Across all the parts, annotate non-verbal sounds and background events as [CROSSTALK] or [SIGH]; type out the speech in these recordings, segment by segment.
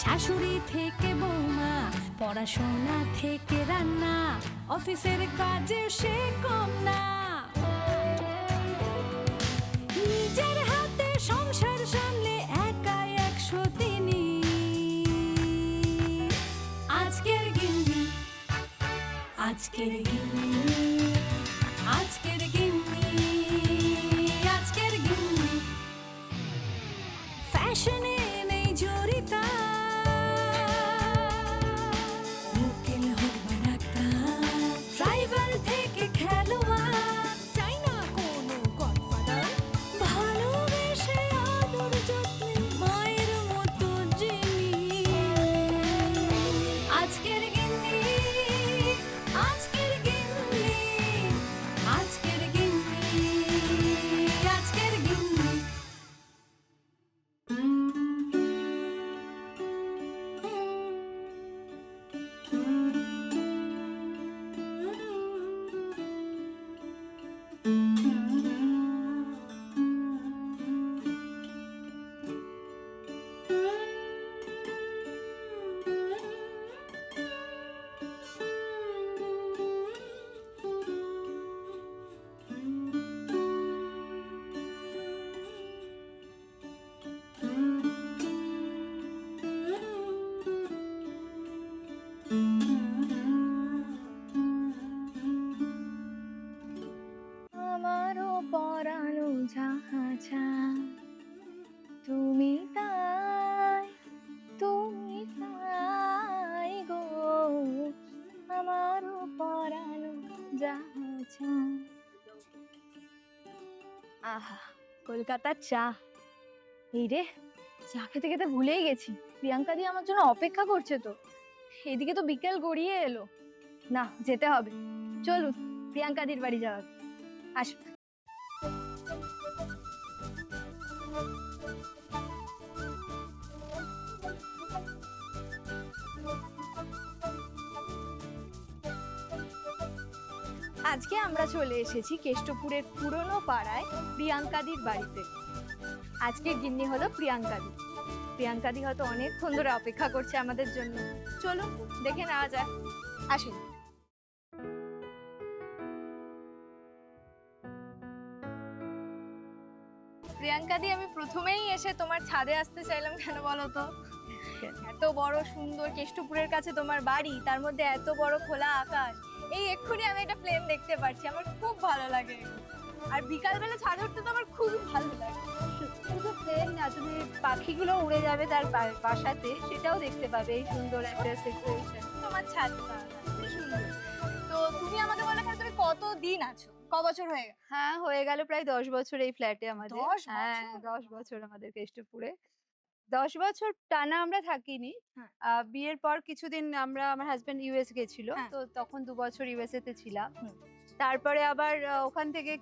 শাশুড়ি থেকে বৌমা, পড়াশোনা থেকে রান্না, অফিসের কাজে সে কম না। নিজের হাতে সংসার সামলে একাই একশো তিনি আজকের গিন্নি আজকের গিন্নি। আহা কলকাতার চা। এই রে, চা খেতে খেতে ভুলেই গেছি। প্রিয়াঙ্কা দিয়ে আমার জন্য অপেক্ষা করছে তো। এদিকে তো বিকেল গড়িয়ে এলো। না, যেতে হবে। চলুন প্রিয়াঙ্কা দির বাড়ি যাওয়া যাক। চলে এসেছি কেষ্টপুরের পুরনো পাড়ায় প্রিয়াঙ্কাদির বাড়িতে। আজকে গিন্নি হলো প্রিয়াঙ্কাদি। প্রিয়াঙ্কাদি হয়তো অনেকক্ষণ ধরে অপেক্ষা করছে আমাদের জন্য। চলুন দেখে নেওয়া যায় আসুন। প্রিয়াঙ্কা দি আমি প্রথমেই এসে তোমার ছাদে আসতে চাইলাম কেন বলো তো? এত বড় সুন্দর কেষ্টপুরের কাছে তোমার বাড়ি তার মধ্যে এত বড় খোলা আকাশ। এই এক্ষুনি আমি একটা প্লেন দেখতে পাচ্ছি আমার খুব ভালো লাগে। আর বিকালবেলা ছাদ উঠতে তো আমার খুবই ভালো লাগে। শুধু প্লেন না তুমি পাখিগুলো উড়ে যাবে তার বাসাতে সেটাও দেখতে পাবে এই সুন্দর একটা সিচুয়েশন তোমার ছাদটা তো তুমি আমাকে বলো তুমি কত দিন আছো? ক বছর হয়ে হ্যাঁ হয়ে গেল প্রায় দশ বছর এই ফ্ল্যাটে আমাদের। হ্যাঁ দশ বছর আমাদের কেষ্টপুরে। দশ বছর টানা আমরা থাকিনি। হ্যাঁ। বিয়ের পর কিছুদিন আমরা আমার হাজবেন্ড ইউএস গেছিল হ্যাঁ। তো তখন দু বছর ইউএসএ তে ছিলাম। তারপরে আবার ওখান থেকে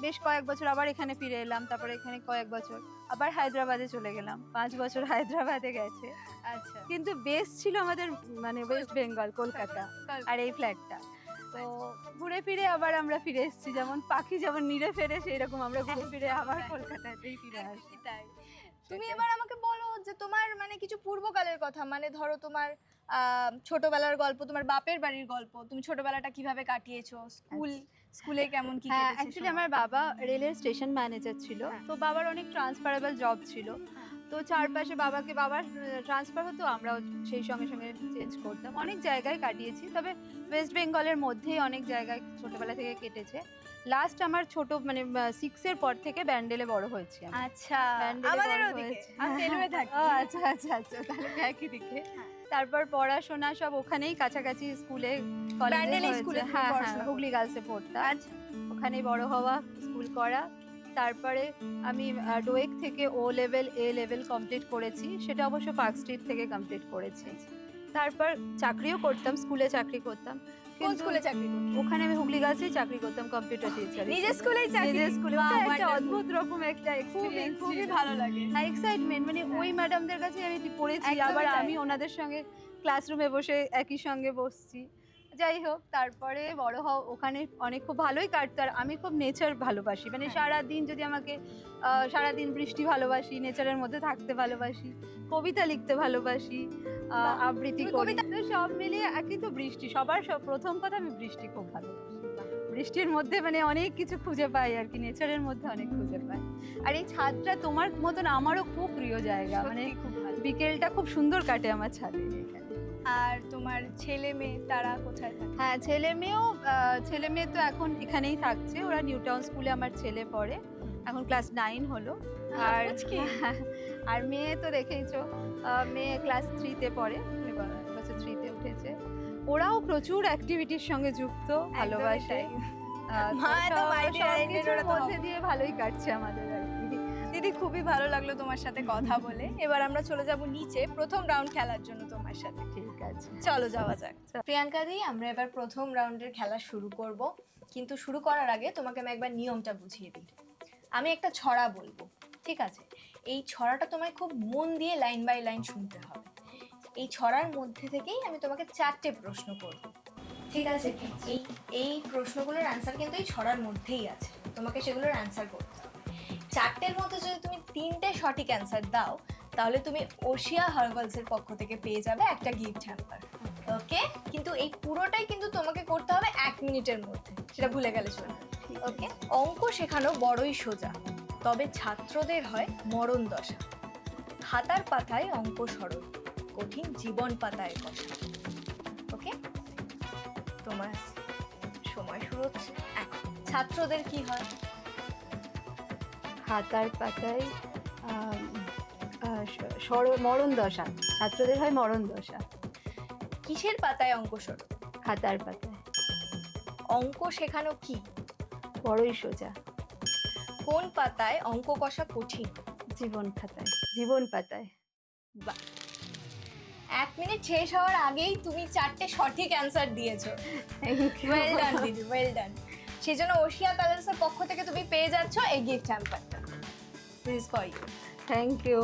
বেশ কয়েক বছর আবার এখানে ফিরে এলাম তারপরে এখানে কয়েক বছর আবার হায়দ্রাবাদে চলে গেলাম। পাঁচ বছর [LAUGHS] হায়দ্রাবাদে গেছে। আচ্ছা। কিন্তু বেস ছিল আমাদের মানে ওয়েস্ট বেঙ্গল কলকাতা আর এই ফ্ল্যাটটা তো ঘুরে ফিরে আবার আমরা ফিরে এসেছি যেমন পাখি যেমন নিড়ে ফেরে সেই রকম আমরা ঘুরে ফিরে আবার কলকাতাতেই ফিরে আসি তাই। তুমি এবার আমাকে বলো যে তোমার মানে কিছু পূর্বকালের কথা মানে ধরো তোমার ছোটবেলার গল্প তোমার বাপের বাড়ির গল্প তুমি ছোটবেলাটা কীভাবে কাটিয়েছো স্কুল স্কুলে কেমন কি অ্যাকচুয়ালি আমার বাবা রেলের স্টেশন ম্যানেজার ছিল হ্যাঁ। তো বাবার অনেক ট্রান্সফারেবল জব ছিল হ্যাঁ। তো চারপাশে বাবাকে বাবার ট্রান্সফার হতো আমরাও সেই সঙ্গে সঙ্গে চেঞ্জ করতাম। অনেক জায়গায় কাটিয়েছি তবে ওয়েস্ট বেঙ্গলের মধ্যেই অনেক জায়গায় ছোটবেলা থেকে কেটেছে। লাস্ট আমার ছোট মানে সিক্স এর পর থেকে ব্যান্ডেলে বড় হয়েছি আচ্ছা আমাদের ওদিকে হয়েছে। আমি রেলওয়ে থাকি। আচ্ছা আচ্ছা আচ্ছা তাহলে একই দিকে। হ্যাঁ। তারপর পড়াশোনা সব ওখানেই কাছাকাছি স্কুলে কলেজে স্কুলে হ্যাঁ হ্যাঁ হুগলি গার্লসে পড়তাম। আচ্ছা। ওখানেই বড় হওয়া স্কুল করা। তারপরে আমি ডোয়েক থেকে O level A level complete করেছি। সেটা অবশ্য পার্ক স্ট্রিট থেকে কমপ্লিট করেছি। তারপর চাকরিও করতাম স্কুলে চাকরি করতাম। কোন স্কুলে চাকরি করো? ওখানে আমি হুগলি গার্লসেই চাকরি করতাম কম্পিউটার টিচার নিজের স্কুলেই চাকরি? নিজের স্কুলে একটা অদ্ভুত রকম একটা খুবই খুবই ভালো লাগে। এক্সাইটমেন্ট মানে ওই ম্যাডামদের কাছে আমি পড়েছি আবার আমি ওনাদের সঙ্গে ক্লাসরুমে বসে একই সঙ্গে বসছি। যাই হোক তারপরে বড় হও ওখানে অনেক খুব ভালোই কাটতো। আর আমি খুব নেচার ভালোবাসি। মানে সারা দিন যদি আমাকে সারাদিন বৃষ্টি ভালোবাসি নেচারের মধ্যে থাকতে ভালোবাসি কবিতা লিখতে ভালোবাসি আবৃত্তি কবিতা সব মিলিয়ে একই তো বৃষ্টি সবার সব প্রথম কথা আমি বৃষ্টি খুব ভালোবাসি। বৃষ্টির মধ্যে মানে অনেক কিছু খুঁজে পাই আর কি নেচারের মধ্যে অনেক খুঁজে পাই। আর এই ছাদটা তোমার মতন আমারও খুব প্রিয় জায়গা। মানে বিকেলটা খুব সুন্দর কাটে আমার ছাদে। আর তোমার ছেলে মেয়ে তারা কোথায় থাকে? হ্যাঁ ছেলে মেয়েও ছেলে মেয়ে তো এখন এখানেই থাকছে। ওরা নিউ টাউন স্কুলে আমার ছেলে পড়ে। এখন ক্লাস নাইন হলো। আর। [LAUGHS] আর মেয়ে তো দেখেইছো মেয়ে ক্লাস থ্রিতে পড়ে। এবার বছর থ্রিতে উঠেছে। ওরাও প্রচুর অ্যাক্টিভিটির সঙ্গে যুক্ত ভালোবাসে। মধ্যে দিয়ে ভালোই কাটছে আমাদের আর দিদি খুবই ভালো লাগল তোমার সাথে কথা বলে। এবার আমরা চলে যাব নিচে প্রথম রাউন্ড খেলার জন্য তোমার সাথে। ঠিক আছে চলো যাওয়া যাক। প্রিয়াঙ্কা দি, আমরা এবার প্রথম রাউন্ডের খেলা শুরু করব। কিন্তু শুরু করার আগে তোমাকে আমি একবার নিয়মটা বুঝিয়ে দিই। আমি একটা ছড়া বলব, ঠিক আছে? এই ছড়াটা তোমায় খুব মন দিয়ে লাইন বাই লাইন শুনতে হবে। এই ছড়ার মধ্যে থেকেই আমি তোমাকে চারটে প্রশ্ন করব। ঠিক আছে? এই এই প্রশ্নগুলোর অ্যান্সার কিন্তু এই ছড়ার মধ্যেই আছে। তোমাকে সেগুলোর অ্যান্সার করতে হবে। চারটের মধ্যে যদি তুমি তিনটে সঠিক অ্যান্সার দাও তাহলে তুমি ওশিয়া হার্বালসের পক্ষ থেকে পেয়ে যাবে একটা গিফট হ্যাম্পার ওকে কিন্তু এই পুরোটাই কিন্তু তোমাকে করতে হবে এক মিনিটের মধ্যে। সেটা ভুলে গেলে চলবে। ওকে অঙ্ক শেখানো বড়ই সোজা। তবে ছাত্রদের হয় মরণ দশা। খাতার পাতায় অঙ্ক সরল। কঠিন জীবন পাতায় কষা ওকে তোমার সময় শুরু হচ্ছে। ছাত্রদের কি হয়? খাতার পাতায় মরণ দশা। ছাত্রদের হয় মরণ দশা। কিসের পাতায় অঙ্ক সরল খাতার পাতায়। অঙ্ক শেখানো কি? বড়ই সোজা। কোন পাতায় অঙ্ক কষা কঠিন? জীবন খাতায়। জীবন পাতায়। এক মিনিট শেষ হওয়ার আগেই তুমি চারটে সঠিক অ্যান্সার দিয়েছ। ওয়েল ডান দিদি ওয়েল ডান সেই জন্য ওশিয়া কালার্সের পক্ষ থেকে তুমি পেয়ে যাচ্ছ এই gift হ্যাম্পারটা please for you thank you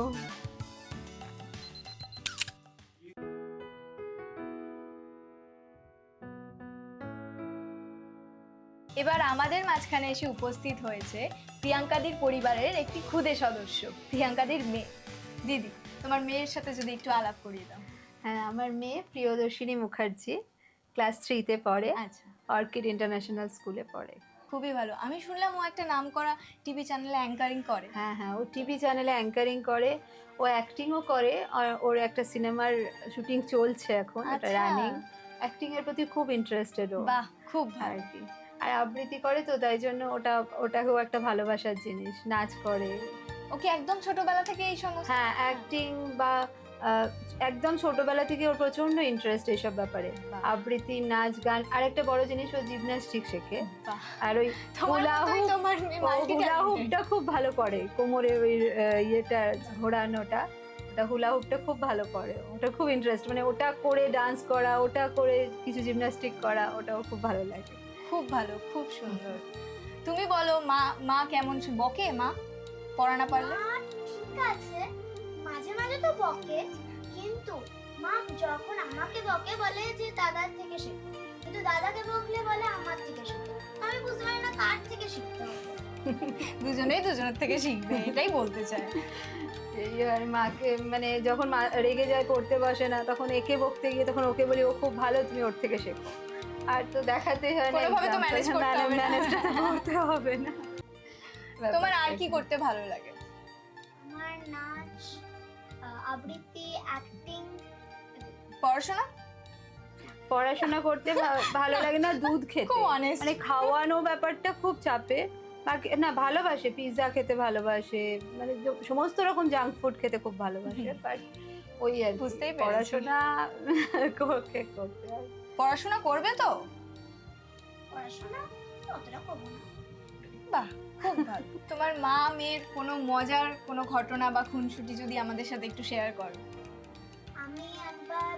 এবার আমাদের মাঝখানে এসে উপস্থিত হয়েছে প্রিয়াঙ্কাদির পরিবারের একটি ক্ষুদে সদস্য প্রিয়াঙ্কাদির মেয়ে। দিদি তোমার মেয়ের সাথে যদি একটু আলাপ করিয়ে দাও। হ্যাঁ আমার মেয়ে প্রিয়দর্শিনী মুখার্জি ক্লাস থ্রিতে পড়ে আচ্ছা। অর্কিড ইন্টারন্যাশনাল স্কুলে পড়ে। খুবই ভালো। আমি শুনলাম ও একটা নাম করা টিভি চ্যানেলে অ্যাঙ্কারিং করে। হ্যাঁ হ্যাঁ ও টিভি চ্যানেলে অ্যাঙ্কারিং করে ও অ্যাক্টিংও করে আর ওর একটা সিনেমার শুটিং চলছে এখন আচ্ছা। রানিং অ্যাক্টিং এর প্রতি খুব ইন্টারেস্টেড ও। বাহ খুব ভালো। কি। আর আবৃত্তি করে তো তাই জন্য ওটা ওটাকেও একটা ভালোবাসার জিনিস নাচ করে। ওকে একদম ছোটবেলা থেকে এই সমস্ত হ্যাঁ অ্যাক্টিং বা একদম ছোটবেলা থেকে ওর প্রচণ্ড ইন্টারেস্ট এইসব ব্যাপারে। আবৃত্তি নাচ গান আর একটা বড় জিনিস ও জিমন্যাস্টিক শেখে। আর ওই তোমার হুলা মতোই হুপ তোমার হুলা talented। খুব ভালো করে। কোমরে ওই ইয়েটা ঘোরানোটা ওটা হুলা হুপটা খুব ভালো করে। ওটা খুব ইন্টারেস্ট মানে ওটা করে ডান্স করা ওটা করে কিছু জিমন্যাস্টিক করা ওটাও খুব ভালো লাগে। খুব ভালো খুব সুন্দর। তুমি বলো মা মা কেমন? বকে মা? পড়া না পারলে? মা ঠিক আছে। মাঝে মাঝে তো বকে কিন্তু মা যখন আমাকে বকে বলে যে দাদার থেকে শেখো কিন্তু দাদাকে বকলে বলে আমার থেকে শেখো। আমি বুঝতে পারি না কার থেকে শিখতে হবে। [LAUGHS] দুজনেই দুজনের থেকে শিখবে এটাই বলতে চাই। এই আর মাকে মানে যখন মা রেগে যায় পড়তে বসে না তখন একে বকতে গিয়ে তখন ওকে বলি ও খুব ভালো তুমি ওর থেকে শেখো। আর তো দেখাতে হয় না কোনোভাবে তো manage করতে হবে না। manage করতে [LAUGHS] হবে না। [LAUGHS] তোমার আর কি করতে ভালো লাগে? আমার নাচ আবৃত্তি অ্যাক্টিং পড়াশোনা? পড়াশোনা করতে ভালো লাগে না দুধ খেতে। মানে খাওয়ানো ব্যাপারটা খুব চাপে। বাকি না ভালোবাসে পিৎজা খেতে ভালোবাসে। মানে সমস্ত রকম জাঙ্ক ফুড খেতে খুব ভালোবাসে বাট ওই আর বুঝতেই পড়াশোনা [LAUGHS] করতে করতে হয়। পড়াশোনা করবে তো? পড়াশোনা? অতটা করব না। বাহ খুব ভালো। তোমার মা মেয়ের কোনো মজার কোনো ঘটনা বা খুনসুটি যদি আমাদের সাথে একটু শেয়ার করো। আমি একবার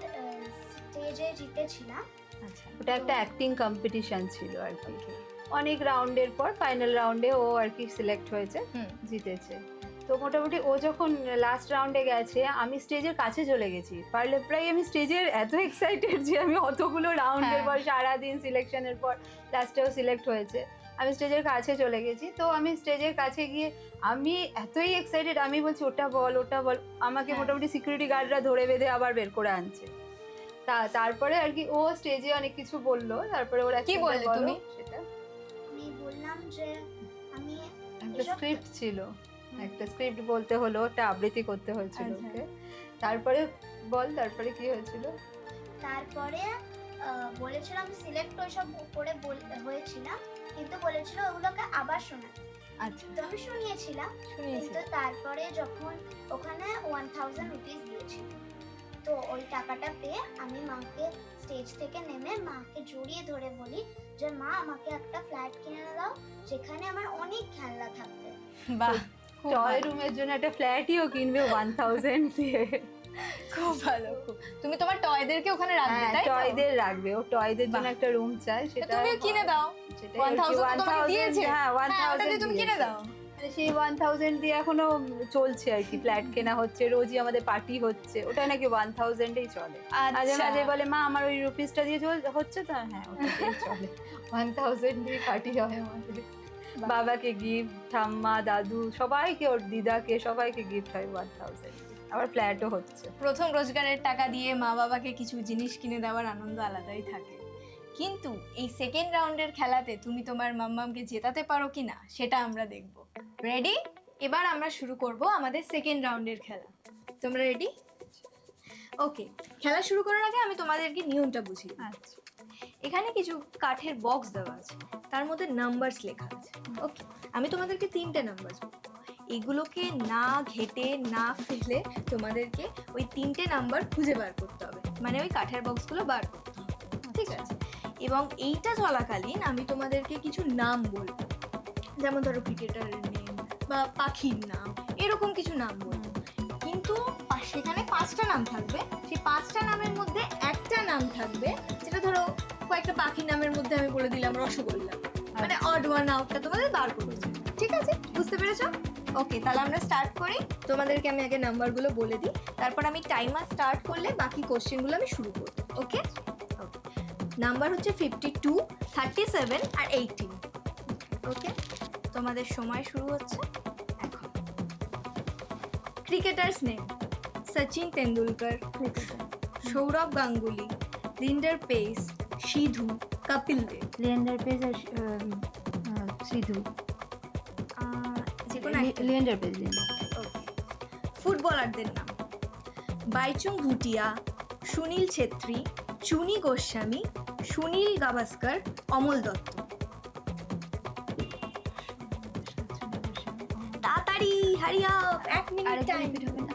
স্টেজে জিতেছিলাম আচ্ছা। ওটা একটা অ্যাক্টিং কম্পিটিশন ছিল আর কি। অনেক রাউন্ডের পর ফাইনাল রাউন্ডে ও আর কি সিলেক্ট হয়েছে হুম। জিতেছে। তো মোটামুটি ও যখন লাস্ট রাউন্ডে গেছে আমি স্টেজের কাছে চলে গেছি। পারলে প্রায় আমি স্টেজের এত এক্সাইটেড যে আমি অতগুলো রাউন্ডের হ্যাঁ। পর সারাদিন সিলেকশনের পর লাস্টেও সিলেক্ট হয়েছে। আমি স্টেজের কাছে চলে গেছি। তো আমি স্টেজের কাছে গিয়ে আমি এতই এক্সাইটেড আমি বলছি ওটা বল ওটা বল। আমাকে হ্যাঁ। মোটামুটি সিকিউরিটি গার্ডরা ধরে বেঁধে আবার বের করে আনছে। তা তারপরে আর কি ও স্টেজে অনেক কিছু বলল। তারপরে ওরা কি বলল তুমি? সেটা। আমি বললাম যে আমি একটা স্ক্রিপ্ট ছিল। একটা স্ক্রিপ্ট বলতে হলো ওটা আবৃত্তি করতে হয়েছিল আচ্ছা। ওকে। তারপরে বল তারপরে কি হয়েছিল? তারপরে বলেছিলাম সিলেক্ট ওইসব করে বল- হয়েছিলাম কিন্তু বলেছিল ওগুলোকে আবার শোনাতে আচ্ছা। তো আমি শুনিয়েছিলাম শুনিয়েছি কিন্তু তারপরে যখন ওখানে ওয়ান থাউজেন্ড রুপিস দিয়েছিল তো ওই টাকাটা পেয়ে আমি মাকে স্টেজ থেকে নেমে মাকে জড়িয়ে ধরে বলি যে মা আমাকে একটা ফ্ল্যাট কিনে দাও যেখানে আমার অনেক খেলনা থাকবে। বাহ। টয় রুমের জন্য একটা ফ্ল্যাটইও কিনবে ওয়ান থাউজেন্ড দিয়ে। খুব ভালো তুমি তোমার টয়দেরকে ওখানে রাখবে হ্যাঁ তাই টয়দের রাখবে ও টয়দের জন্য একটা রুম চাই সেটা তুমিও কিনে দাও। থাউজেন্ড 1000 তোমাকে দিয়েছে। হ্যাঁ ওয়ান হ্যাঁ তুমি কিনে দাও। সেই ওয়ান থাউজেন্ড দিয়ে এখনও চলছে আর কি ফ্ল্যাট কেনা হচ্ছে রোজই আমাদের পার্টি হচ্ছে ওটা নাকি ওয়ান থাউজেন্ডেই চলে। মাঝে আচ্ছা। মাঝে বলে মা আমার ওই রুপিসটা দিয়ে চল হচ্ছে তো? হ্যাঁ চলে। [LAUGHS] ওয়ান থাউজেন্ড দিয়ে পার্টি হয় আমাদের। বাবাকে গিফট ঠাম্মা দাদু সবাইকে ওর দিদাকে সবাইকে গিফট হয় ওয়ান থাউজেন্ড আবার ফ্ল্যাটও হচ্ছে। প্রথম রোজগারের টাকা দিয়ে মা বাবাকে কিছু জিনিস কিনে দেওয়ার আনন্দ আলাদাই থাকে। কিন্তু এই সেকেন্ড রাউন্ডের খেলাতে তুমি তোমার মাম্মামকে জেতাতে পারো কি না সেটা আমরা দেখব। রেডি এবার আমরা শুরু করব আমাদের সেকেন্ড রাউন্ডের খেলা। তোমরা রেডি ওকে খেলা শুরু করার আগে আমি তোমাদেরকে নিয়মটা বুঝি আচ্ছা। এখানে কিছু কাঠের বক্স দেওয়া আছে। তার মধ্যে নাম্বারস লেখা আছে। ওকে আমি তোমাদেরকে তিনটে নাম্বার এগুলোকে না ঘেটে, না ফেলে তোমাদেরকে ওই তিনটে নাম্বার খুঁজে বার করতে হবে। মানে ওই কাঠের বক্সগুলো বার করতে হবে। ঠিক আছে? এবং এইটা চলাকালীন আমি তোমাদেরকে কিছু নাম বলব। যেমন ধরো ক্রিকেটারের নেম বা পাখির নাম, এরকম কিছু নাম বলব। কিন্তু সেখানে পাঁচটা নাম থাকবে। সেই পাঁচটা নামের মধ্যে একটা নাম থাকবে, যেটা ধরো কয়েকটা পাখির নামের মধ্যে আমি বলে দিলাম, রসগোল্লা। মানে অড ওয়ান আউটটা তোমাদের বার করতে হবে। ঠিক আছে? বুঝতে পেরেছ? ওকে তাহলে আমরা স্টার্ট করি। তোমাদেরকে আমি আগে নাম্বারগুলো বলে দিই। তারপর আমি টাইমার স্টার্ট করলে বাকি কোশ্চেনগুলো আমি শুরু করব ওকে নাম্বার হচ্ছে ফিফটি টু থার্টি সেভেন আর এইটিন ওকে তোমাদের সময় শুরু হচ্ছে এখন। ক্রিকেটার্স নেম সচিন তেন্ডুলকর সৌরভ গাঙ্গুলি লিন্ডার পেস সিধু কপিল দেব লিয়েন্ডার পেজ আর সিধু। আহ, যে কোনো একটা। লিয়েন্ডার পেজ ওকে ফুটবলারদের নাম। বাইচুং ভুটিয়া সুনীল ছেত্রী চুনি গোস্বামী সুনীল গাভাস্কর অমল দত্ত। তাড়াতাড়ি হারি আপ এক মিনিট টাইম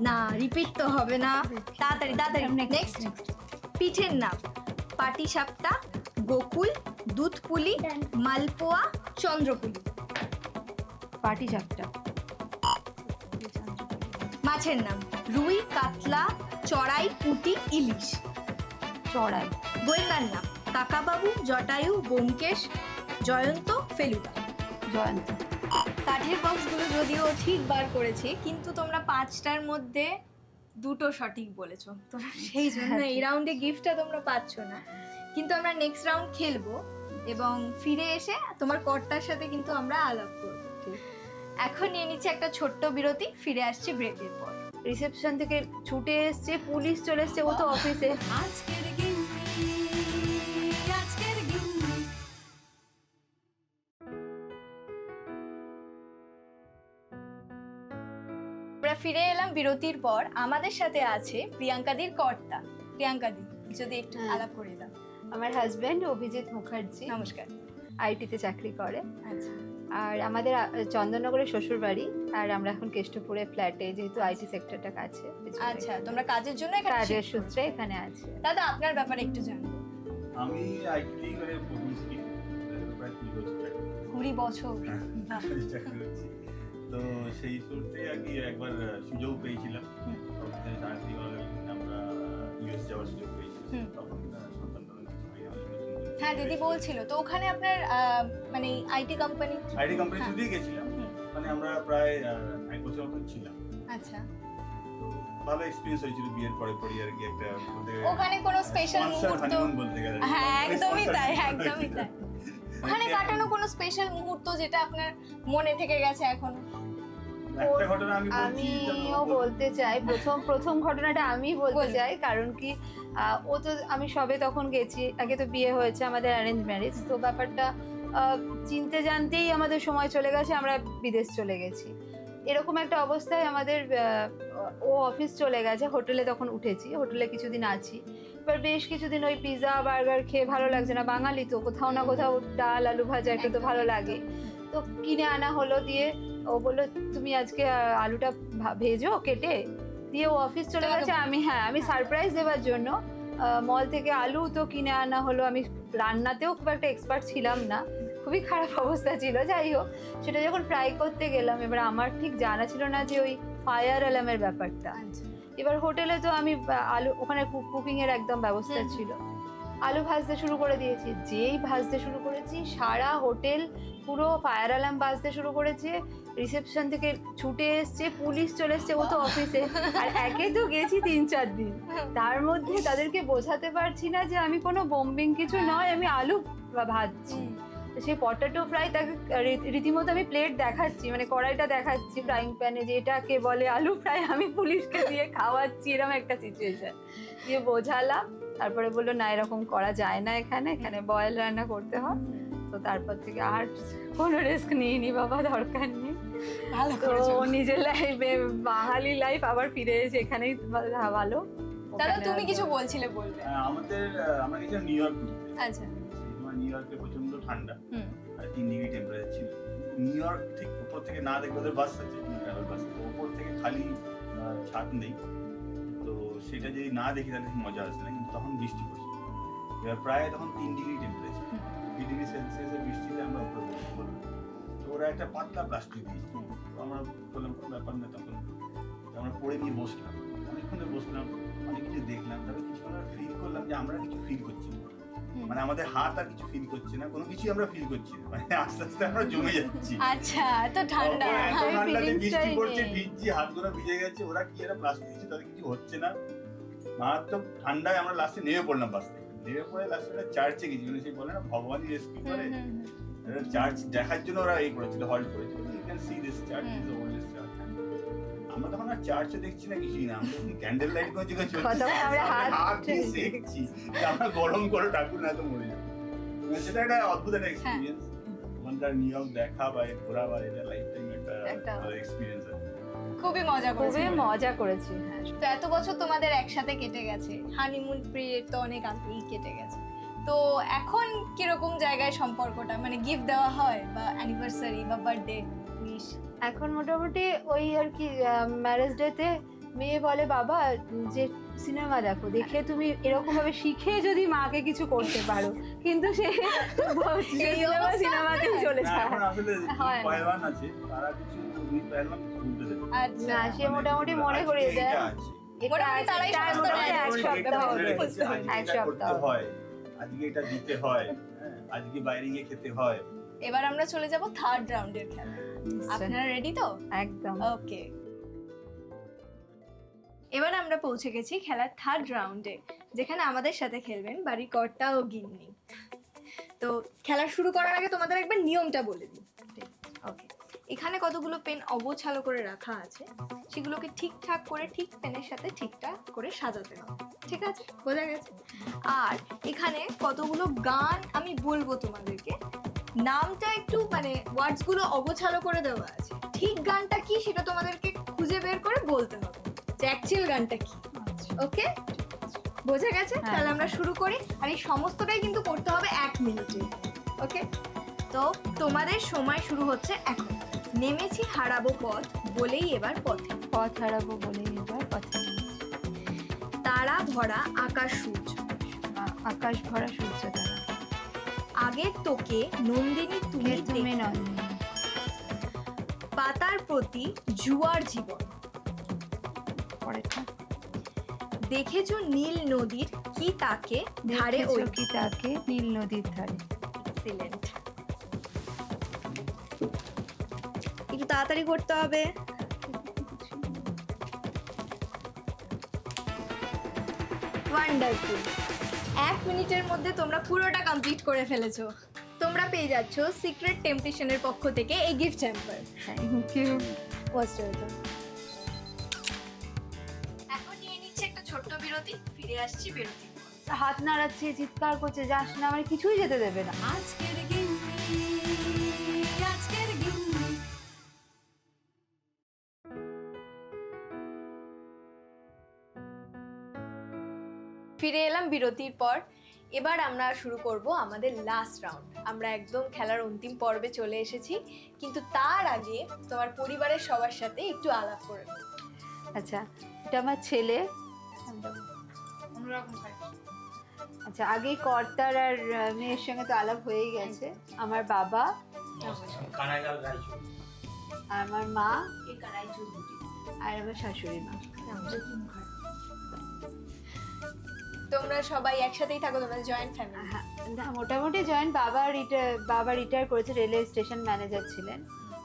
না? রিপিট তো হবে না। তাড়াতাড়ি তাড়াতাড়ি। নেক্সট পিঠের নাম। পাটিসাপটা গোকুল দুধপুলি মালপোয়া চন্দ্রপুলি। পার্টি চাপটা মাছের নাম রুই কাতলা চড়াই পুঁটি ইলিশ। চড়াই। গোয়েন্দার নাম কাকাবাবু জটায়ু ব্যোমকেশ জয়ন্ত ফেলুদা। জয়ন্ত। কাঠের বক্সগুলো যদিও ঠিক বার করেছি কিন্তু তোমরা পাঁচটার মধ্যে দুটো সঠিক বলেছ। তোমরা সেই জন্য এই রাউন্ডে গিফটটা তোমরা পাচ্ছ না। কিন্তু আমরা নেক্সট রাউন্ড খেলব এবং ফিরে এসে তোমার কর্তার সাথে কিন্তু আমরা আলাপ করব। এখন নিয়ে নিচ্ছে একটা ছোট্ট বিরতি ফিরে আসছি ব্রেকের পর। রিসেপশন থেকে ছুটে এসছে পুলিশ চলে এসছে ও তো অফিসে আজকের ফিরে এলাম বিরতির পর। আমাদের সাথে আছে প্রিয়াঙ্কাদির কর্তা। প্রিয়াঙ্কাদি যদি একটু হ্যাঁ। আলাপ করে দাও। আমার হাজব্যান্ড অভিজিৎ মুখার্জি। নমস্কার। আইটিতে চাকরি করে। আচ্ছা। আর আমাদের চন্দননগরের চন্দননগরে শ্বশুর বাড়ি আর আমরা এখন কেষ্টপুরে ফ্ল্যাটে যেহেতু আইটি সেক্টরটা কাছে আচ্ছা তোমরা কাজের জন্য এখানে কাজের সূত্রে এখানে আছে। দাদা আপনার ব্যাপারে একটু জানব আমি আইটি করে কুড়ি বছর তো সেই সূত্রে আর কি একবার সুযোগ পেয়েছিলাম। চাকরি আমরা ইউএস যাওয়ার সুযোগ তখন হ্যাঁ দিদি বলছিল তো ওখানে আপনার মানে আইটি কোম্পানি আইটি কোম্পানি। শুধুই গেছিলাম। ওখানে আমরা প্রায় এক বছর মতন ছিলাম। আচ্ছা। ভালো এক্সপিরিয়েন্স হয়েছিল বিয়ের পরে পরে আর কি একটা ওখানে কোনো স্পেশাল মুহূর্ত? বলতে গেলে হ্যাঁ একদমই তাই একদমই তাই। ওখানে [LAUGHS] কাটানো কোনো স্পেশাল মুহূর্ত যেটা আপনার মনে থেকে গেছে এখন? আমিও বলতে চাই। প্রথম প্রথম ঘটনাটা আমি বলতে চাই কারণ কি ও তো আমি সবে তখন গেছি আগে তো বিয়ে হয়েছে আমাদের অ্যারেঞ্জ ম্যারেজ তো ব্যাপারটা চিনতে জানতেই আমাদের সময় চলে গেছে আমরা বিদেশ চলে গেছি। এরকম একটা অবস্থায় আমাদের ও অফিস চলে গেছে হোটেলে তখন উঠেছি হোটেলে কিছুদিন আছি। এবার বেশ কিছুদিন ওই পিৎজা বার্গার খেয়ে ভালো লাগছে না বাঙালি তো কোথাও না কোথাও ডাল আলু ভাজা একটু তো ভালো লাগে। তো কিনে আনা হলো দিয়ে ও বলল তুমি আজকে আলুটা ভেজো কেটে দিয়ে ও অফিস চলে গেছে। আমি হ্যাঁ আমি সারপ্রাইজ দেওয়ার জন্য মল থেকে আলু তো কিনে আনা হলো। আমি রান্নাতেও খুব একটা এক্সপার্ট ছিলাম না। খুবই খারাপ [LAUGHS] অবস্থা ছিল যাই হোক। সেটা যখন ফ্রাই করতে গেলাম এবার আমার ঠিক জানা ছিল না যে ওই ফায়ার অ্যালার্মের ব্যাপারটা। এবার হোটেলে তো আমি আলু ওখানে কুকিং এর একদম ব্যবস্থা ছিল। আলু ভাজতে শুরু করে দিয়েছি। যেই ভাজতে শুরু করেছি সারা হোটেল পুরো ফায়ার অ্যালার্ম বাজতে শুরু করেছে। রিসেপশন থেকে ছুটে এসছে পুলিশ চলে এসছে ও তো অফিসে আর একে তো গেছি তিন চার দিন। তার মধ্যে তাদেরকে বোঝাতে পারছি না যে আমি কোনো বোম্বিং কিছু নয় আমি আলু ভাজছি। সেই পটাটো ফ্রাই তাকে রীতিমতো আমি প্লেট দেখাচ্ছি মানে কড়াইটা দেখাচ্ছি ফ্রাইং প্যানে যে এটাকে বলে আলু ফ্রাই আমি পুলিশকে দিয়ে খাওয়াচ্ছি এরকম একটা সিচুয়েশন দিয়ে বোঝালাম তারপরে বলল না এরকম করা যায় না এখানে এখানে বয়েল রান্না করতে হয়। তো তারপর থেকে আর কোনো রিস্ক নিইনি বাবা দরকার নেই। ভালো করেছ। নিজের লাইফে বাঙালি লাইফ আবার ফিরে এসে এখানেই ভালো। দাদা তুমি কিছু বলছিলে বলবে? আমাদের আমরা গেছিলাম নিউ ইয়র্ক আচ্ছা। নিউ ইয়র্কে প্রচণ্ড ঠান্ডা। আর তিন ডিগ্রি টেম্পারেচার ছিল। নিউ ইয়র্ক ঠিক উপর থেকে না দেখলে ওদের বাস আছে ট্রাভেল বাস উপর থেকে খালি ছাদ নেই। তো সেটা যদি না দেখি তাহলে মজা আসে না। কিন্তু তখন বৃষ্টি পড়ছে। এবার প্রায় তখন তিন ডিগ্রি টেম্পারেচার দুই ডিগ্রি সেলসিয়াসের বৃষ্টিতে আমরা উপরে ওরা একটা পাতলা প্লাস্টিক দিয়েছে তো আমরা বললাম কোনো ব্যাপার না তখন তো আমরা পড়ে গিয়ে বসলাম। অনেকক্ষণ বসলাম অনেক কিছু দেখলাম তারপরে আমরা ফিল করলাম যে আমরা কিছু ফিল করছি না। মানে আমাদের হাত আর কিছু ফিল করছে না কোনো কিছুই আমরা ফিল করছি না। মানে আস্তে আস্তে আমরা জমে যাচ্ছি। আচ্ছা এত ঠান্ডা ঠান্ডাতে বৃষ্টি পড়ছে ভিজছি হাতগুলো ভিজে গেছে ওরা কি একটা প্লাস্টিক দিচ্ছে তাদের কিছু হচ্ছে না। মারাত্মক ঠান্ডায় আমরা লাস্টে নেমে পড়লাম বাস থেকে। নেমে পড়ে লাস্টে চার্চে গেছি মানে সেই বলে না ভগবানই রেস্কিউ করে। চার্চ দেখার জন্য ওরা এই করেছিল হল্ট করেছিল। You can see this church is oldest church আমরা তখন আর চার্চে দেখছি না কিছুই না ক্যান্ডেল লাইট করে যেগুলো চলছে। আমরা হাত হাত দিয়ে সেকছি আমরা গরম করে ঠাকুর না তো মরে যাব। মানে সেটা একটা অদ্ভুত একটা এক্সপিরিয়েন্স ওখানকার নিউ ইয়র্ক দেখা বা ঘোরা বা এটা লাইফ টাইম একটা এক্সপিরিয়েন্স আছে। খুবই মজা করেছ। খুবই মজা করেছি। হ্যাঁ। তো এত বছর তোমাদের একসাথে কেটে গেছে। হানিমুন পিরিয়ড তো অনেক আগেই কেটে গেছে। তো এখন কীরকম জায়গায় সম্পর্কটা? মানে গিফট দেওয়া হয় বা অ্যানিভার্সারি বা বার্থডে উইশ এখন মোটামুটি ওই আর কি ম্যারেজ ডেতে মেয়ে বলে বাবা যে সিনেমা দেখো দেখে তুমি এরকম ভাবে শিখে যদি মাকে কিছু করতে পারো। কিন্তু সে সিনেমাতেই চলে যায়। [LAUGHS] হয়। আচ্ছা। সে মোটামুটি মনে করিয়ে দেয়। এক সপ্তাহ এক সপ্তাহ। হয়। আজকে এটা দিতে হয়। হ্যাঁ, আজকে বাইরে গিয়ে খেতে হয়। এবার আমরা চলে যাব থার্ড রাউন্ডের খেলা। আপনারা রেডি তো? একদম। ওকে এবার আমরা পৌঁছে গেছি খেলার থার্ড রাউন্ডে যেখানে আমাদের সাথে খেলবেন বাড়ির কর্তা ও গিন্নি। তো খেলা শুরু করার আগে তোমাদের একবার নিয়মটা বলে দিই। ওকে এখানে কতগুলো পেন অগোছালো করে রাখা আছে সেগুলোকে ঠিকঠাক করে ঠিক পেনের সাথে ঠিকঠাক করে সাজাতে হবে ঠিক আছে? বোঝা গেছে? আর এখানে কতগুলো গান আমি বলব তোমাদেরকে। নামটা একটু মানে ওয়ার্ডসগুলো অগোছালো করে দেওয়া আছে। ঠিক গানটা কি সেটা তোমাদেরকে খুঁজে বের করে বলতে হবে। যে অ্যাকচুয়াল গানটা কি? ওকে বোঝা গেছে? হ্যাঁ, তাহলে আমরা শুরু করি। আর এই সমস্তটাই কিন্তু করতে হবে এক মিনিটে। ওকে তো তোমাদের সময় শুরু হচ্ছে এখন। নেমেছি হারাবো পথ বলেই এবার পথে। পথ হারাবো বলে এবার পথে তারা ভরা আকাশ সূর্য। আকাশ ভরা সূর্য তারা। আগের তোকে নন্দিনী তুমি তুমি নন্দিনী। পাতার প্রতি জুয়ার জীবন। দেখেছ নীল নদীর কি তাকে ধারে ওই কি তাকে নীল নদীর ধারে। এক্সিলেন্ট তাড়াতাড়ি করতে হবে। ওয়ান্ডারফুল এক মিনিটের মধ্যে তোমরা পুরোটা কমপ্লিট করে ফেলেছো। তোমরা পেয়ে যাচ্ছ সিক্রেট টেম্পটেশনের পক্ষ থেকে এই gift hamper thank you most welcome এখন নিয়ে নিচ্ছে একটা ছোট্ট বিরতি ফিরে আসছি বিরতি হাত নাড়াচ্ছে চিৎকার করছে যাস না আমার কিছুই যেতে দেবে না। আজকের ফিরে এলাম বিরতির পর। এবার আমরা শুরু করব আমাদের লাস্ট রাউন্ড আমরা একদম খেলার অন্তিম পর্বে চলে এসেছি কিন্তু তার আগে তোমার পরিবারের সবার সাথে একটু আলাপ করে আচ্ছা এটা আমার ছেলে। আচ্ছা আগেই কর্তার আর মেয়ের সঙ্গে তো আলাপ হয়েই গেছে। আমার বাবা আর আমার মা আর আমার শাশুড়ি মা। তোমরা সবাই একসাথেই থাকো তোমাদের জয়েন্ট ফ্যামিলি হ্যাঁ, না মোটামুটি জয়েন্ট বাবা রিটায়ার বাবা রিটায়ার করেছে রেলওয়ে স্টেশন ম্যানেজার ছিলেন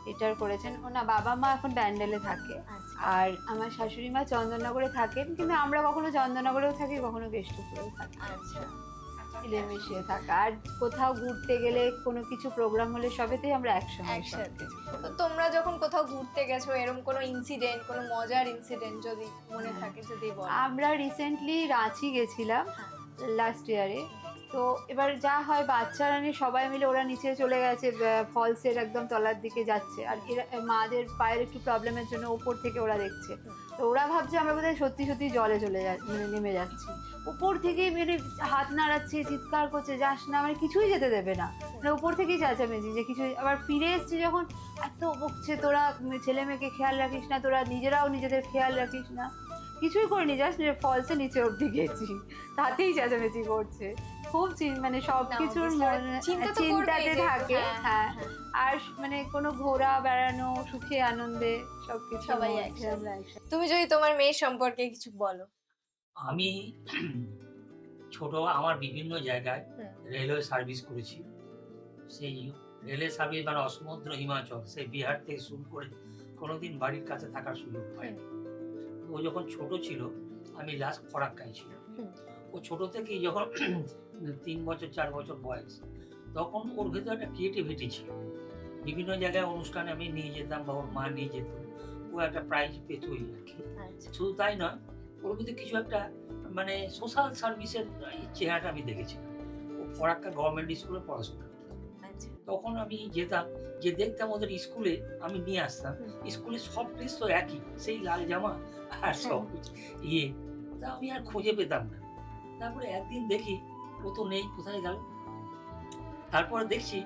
রিটায়ার করেছেন। ও না বাবা মা এখন ব্যান্ডেলে থাকে। আর আমার শাশুড়ি মা চন্দননগরে থাকেন কিন্তু আমরা কখনো চন্দননগরেও থাকি কখনো কেষ্টপুরেও থাকি। আচ্ছা। মিলেমিশে থাকা। আর কোথাও ঘুরতে গেলে কোনো কিছু প্রোগ্রাম হলে সবেতেই আমরা একসঙ্গে একসাথে। তো তোমরা যখন কোথাও ঘুরতে গেছো এরকম কোনো ইনসিডেন্ট কোনো মজার ইনসিডেন্ট যদি মনে থাকে যদি আমরা রিসেন্টলি রাঁচি গেছিলাম লাস্ট ইয়ারে তো এবার যা হয় বাচ্চারা নিয়ে সবাই মিলে ওরা নিচে চলে গেছে ফলসের একদম তলার দিকে যাচ্ছে। আর এরা মাদের পায়ের একটু প্রবলেমের জন্য ওপর থেকে ওরা দেখছে। তো ওরা ভাবছে আমরা বোধহয় সত্যি সত্যি জলে চলে যা মানে নেমে যাচ্ছি। উপর থেকেই মেরে হাত নাড়াচ্ছে, চিৎকার করছে, যাস না মানে কিছুই যেতে দেবে না। মানে উপর থেকেই চেঁচামেচি যে কিছু আবার ফিরে এসছে যখন, এত বকছে তোরা, ছেলে মেয়েকে খেয়াল রাখিস না, তোরা নিজেরাও নিজেদের খেয়াল রাখিস না। কিছুই করিনি, জাস্ট ফলসে নিচে অবধি গেছি। তাতেই চেঁচামেচি করছে। খুব মানে সব না, কিছুর obviously চিন্তা তো চিন্তাতে থাকে হ্যাঁ, হ্যাঁ। হ্যাঁ। আর মানে কোনো ঘোরা বেড়ানো সুখে আনন্দে সবকিছু সবাই একসাথে। তুমি যদি তোমার মেয়ের সম্পর্কে কিছু বলো। আমি ছোট আমার বিভিন্ন জায়গায় রেলওয়ে সার্ভিস করেছি। সেই রেলওয়ে সার্ভিস মানে অসমুদ্র হিমাচল সেই বিহার থেকে শুরু করে কোনোদিন বাড়ির কাছে থাকার সুযোগ পাইনি। ও যখন ছোট ছিল আমি লাস্ট ফরাক্কায় ছিলাম। ও ছোট থেকেই যখন তিন বছর চার বছর বয়স। তখন ওর ভেতরে একটা ক্রিয়েটিভিটি ছিল। বিভিন্ন জায়গায় অনুষ্ঠানে আমি নিয়ে যেতাম বা ওর মা নিয়ে যেত। ও একটা প্রাইজ পেতই আর কি। আচ্ছা। শুধু তাই নয় ওর মধ্যে কিছু একটা মানে সোশ্যাল সার্ভিসের চেহারাটা আমি দেখেছিলাম। ও ফরাক্কা গভর্নমেন্ট স্কুলে পড়াশোনা আচ্ছা। তখন আমি যেতাম যে দেখতাম ওদের স্কুলে আমি নিয়ে আসতাম। স্কুলে সব ড্রেস তো একই সেই লাল জামা আর সব ইয়ে। তা আমি আর খুঁজে পেতাম না। তারপরে একদিন দেখি ও তো নেই কোথায় গেল? তারপরে দেখছি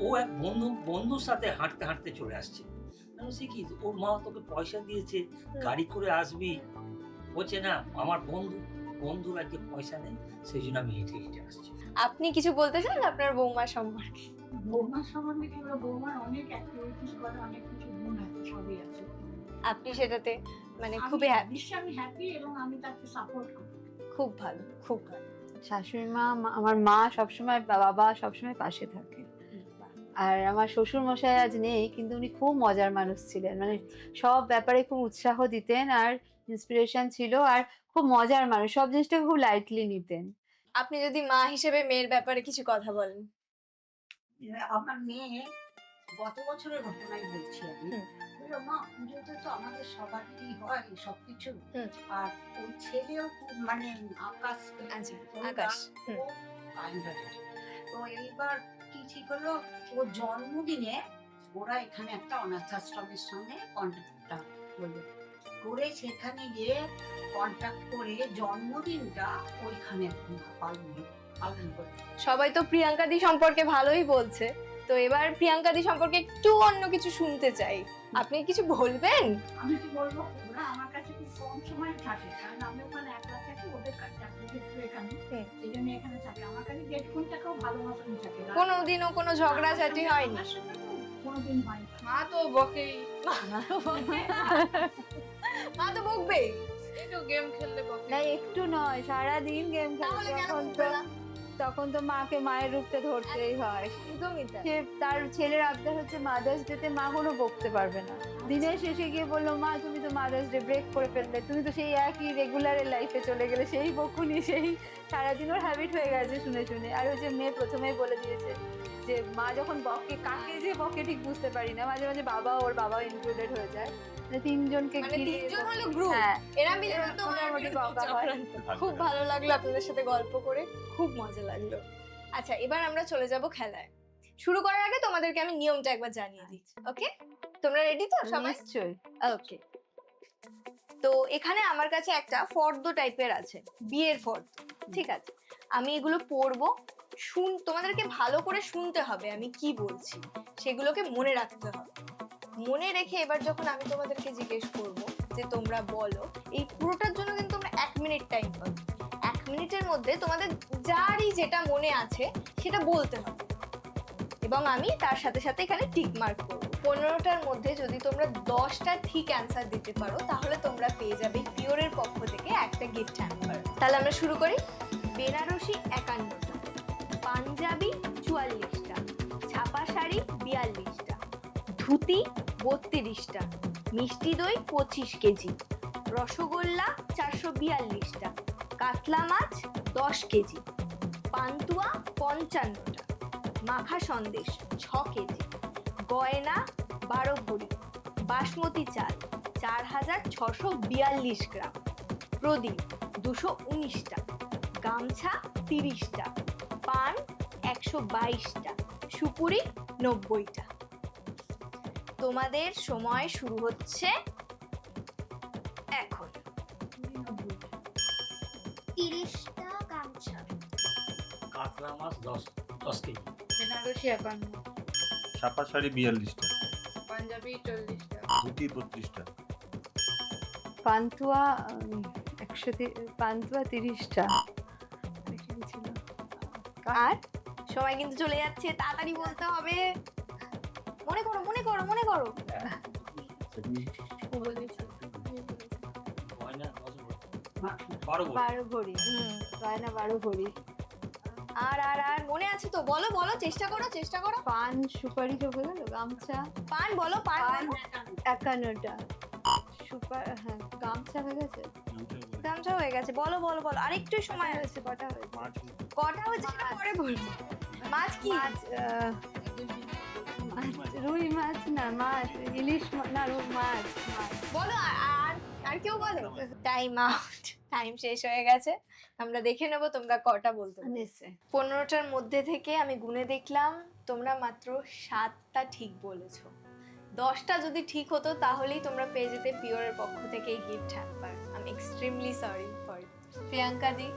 ও এক বন্ধু বন্ধুর সাথে হাঁটতে হাঁটতে চলে আসছে। আমি সে কি ওর মা তোকে পয়সা দিয়েছে গাড়ি করে আসবি? বলছে না আমার বন্ধু বন্ধুর আজকে পয়সা নেই সেই জন্য আমি হেঁটে হেঁটে আসছি। আপনি কিছু বলতে চান আপনার বৌমা সম্পর্কে? বৌমার সম্বন্ধে কি বলব? বৌমার অনেক অ্যাক্টিভিটিস করে অনেক কিছু গুণ আছে সবই আছে। আপনি সেটাতে মানে খুবই হ্যাপি আমি হ্যাপি এবং আমি তাকে সাপোর্ট করি। খুব ভালো খুব ভালো। শাশুড়ি মা আমার মা সবসময় বাবা সবসময় পাশে থাকে। আর আমার শ্বশুর মশাই আজ নেই কিন্তু উনি খুব মজার মানুষ ছিলেন। মানে সব ব্যাপারে খুব উৎসাহ দিতেন আর ইন্সপিরেশন ছিল আর খুব মজার মানুষ। সব জিনিসটাকে খুব লাইটলি নিতেন। আপনি যদি মা হিসেবে মেয়ের ব্যাপারে কিছু কথা বলেন। আমার মেয়ে গত বছরের ঘটনাই বলছি আমি। বলল, মা পুজোতে তো আমাদের সবারই হয় সবকিছু। আর ওই ছেলেও খুব মানে আকাশ আচ্ছা, আকাশ। তো এইবার কি ঠিক হলো ওর জন্মদিনে ওরা এখানে একটা অনাথ আশ্রমের সঙ্গে কন্ট্যাক্টটা করল করে সেখানে গিয়ে কন্ট্যাক্ট করে জন্মদিনটা ওইখানে পালন পালন করে সবাই তো প্রিয়াঙ্কা দি সম্পর্কে ভালোই বলছে। তো এবার প্রিয়াঙ্কা দি সম্পর্কে একটু অন্য কিছু শুনতে চাই। আপনি কিছু বলবেন? আমি কি বলব? ওরা আমার কাছে খুব কম সময় থাকে। কারণ আমি ওখানে একলা থাকি ওদের কাছে এখানে। হুম। জন্য এখানে থাকে। আমার কাছে দেড় ঘন্টাকেও ভালো মতন থাকে। কোনোদিনও কোনো ঝগড়াঝাটি হয়নি? কোনোদিন মা তো বকেই। মা তো বকবেই। এই গেম খেললে বকে। না একটু নয় সারা দিন গেম তাহলে তখন তো মাকে মায়ের রূপটা ধরতেই হয়। একদমই সে তার ছেলের আবদার হচ্ছে মাদার্স ডেতে মা কোনো বকতে পারবে না। দিনের শেষে গিয়ে বলল মা তুমি তো মাদার্স ডে ব্রেক করে ফেললে। তুমি তো সেই একই রেগুলার লাইফে চলে গেলে সেই বকুনি সেই সারাদিন ওর হ্যাবিট হয়ে গেছে শুনে শুনে। আর ওই যে মেয়ে প্রথমেই বলে দিয়েছে যে মা যখন বকে কাকে যে বকে ঠিক বুঝতে পারি না। মাঝে মাঝে বাবা ওর বাবা ইনক্লুডেড হয়ে যায়। তিনজনকে মানে তিনজন হলো গ্রুপ হ্যাঁ। এরা মিলে তো মোটামুটি বকা হয়। খুব ভালো লাগল আপনাদের সাথে গল্প করে। খুব মজা লাগল। আচ্ছা এবার আমরা চলে যাব খেলায়। শুরু করার আগে তোমাদেরকে আমি নিয়মটা একবার জানিয়ে দিচ্ছি ওকে? তোমরা রেডি তো সবাই? নিশ্চয়ই। ওকে। তো এখানে আমার কাছে একটা ফর্দ টাইপের আছে বিয়ের ফর্দ ঠিক আছে? আমি এগুলো পড়ব। শুন তোমাদেরকে ভালো করে শুনতে হবে আমি কি বলছি? সেগুলোকে মনে রাখতে হবে। মনে রেখে এবার যখন আমি তোমাদেরকে জিজ্ঞেস করব যে তোমরা বলো, এই পুরোটার জন্য কিন্তু তোমরা এক মিনিট টাইম পাবে। এক মিনিটের মধ্যে তোমাদের যারই যেটা মনে আছে সেটা বলতে হবে। এবং আমি তার সাথে সাথে এখানে টিক মার্ক করব। পনেরোটার মধ্যে যদি তোমরা দশটা ঠিক অ্যান্সার দিতে পারো, তাহলে তোমরা পেয়ে যাবে পিওরের পক্ষ থেকে একটা গিফট হ্যাম্পার তাহলে আমরা শুরু করি। বেনারসি একান্নটা। পাঞ্জাবি চুয়াল্লিশটা। ধুতি বত্রিশটা, মিষ্টি দই পঁচিশ কেজি, রসগোল্লা চারশো বিয়াল্লিশটা, কাতলা মাছ দশ কেজি, পান্তুয়া পঞ্চান্নটা, মাখা সন্দেশ ছ কেজি, গয়না বারো ভরি, বাসমতি চাল চার হাজার ছশো বিয়াল্লিশ গ্রাম, প্রদীপ দুশো উনিশটা, গামছা তিরিশটা, পান একশো বাইশটা, সুপুরি নব্বইটা। তোমাদের সময় শুরু হচ্ছে এখন। তিরিশটা গামছা। কাতলা মাছ দশ দশ কেজি। বেনারসি একান্ন ছাপা শাড়ি বিয়াল্লিশটা। পাঞ্জাবি চল্লিশটা। ধুতি বত্রিশটা। পান্তুয়া একশো পান্তুয়া তিরিশটা। আর? সময় কিন্তু চলে যাচ্ছে তাড়াতাড়ি বলতে হবে। মনে করো মনে করো। বারো। হুম, গয়না বারো ভরি। আর আর আর মনে আছে তো? বলো বলো চেষ্টা করো চেষ্টা করো। পান সুপারি হয়ে গেল গামছা? পান বলো পান একান্নটা। সুপার হ্যাঁ গামছা হয়ে গেছে? গামছা হয়ে গেছে। বলো বলো বলো। আরেকটু সময় হয়েছে? কটা হয়েছে? কটা হচ্ছে সেটা পরে বলব। মাছ কি? আহ, মাছ রুই মাছ না মাছ ইলিশ না রুই মাছ বলো আর আর কেউ বলো? টাইম আউট টাইম শেষ হয়ে গেছে। আমরা দেখে নেব তোমরা কটা বলতে। পনেরোটার মধ্যে থেকে আমি গুনে দেখলাম তোমরা মাত্র সাতটা ঠিক বলেছ। দশটা যদি ঠিক হতো তাহলেই তোমরা পেয়ে যেতে পিওরের পক্ষ থেকে এই গিফট হ্যাম্পার আমি extremely sorry for Priyanka di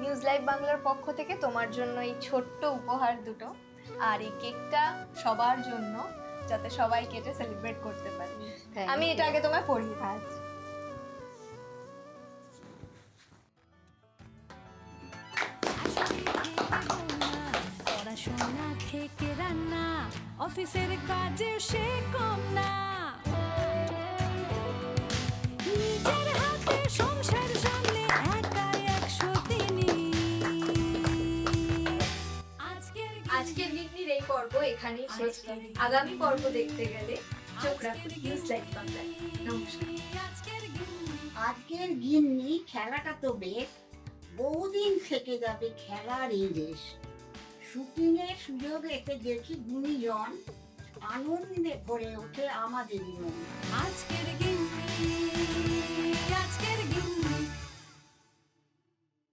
news live বাংলার পক্ষ থেকে তোমার জন্য এই ছোট্ট উপহার দুটো। আর এই কেকটা সবার জন্য যাতে সবাই কেটে সেলিব্রেট করতে পারে। আমি এটা আগে তোমায় পড়িয়ে দিই। আচ্ছা পড়াশোনা থেকে রান্না অফিসের কাজে সে কম না। নিজের হাতে সংসার পর্ব এখানেই শেষ। আগামী পর্ব দেখতে গেলে চোখ রাখুন। নমস্কার। আজকের গিন্নি খেলাটা তো বেশ। বহুদিন থেকে যাবে খেলার এই দেশ শুটিং এর সুযোগ এতে দেখি গুণীজন আনন্দে ভরে ওঠে আমাদের মন। আজকের গিন্নি আজকের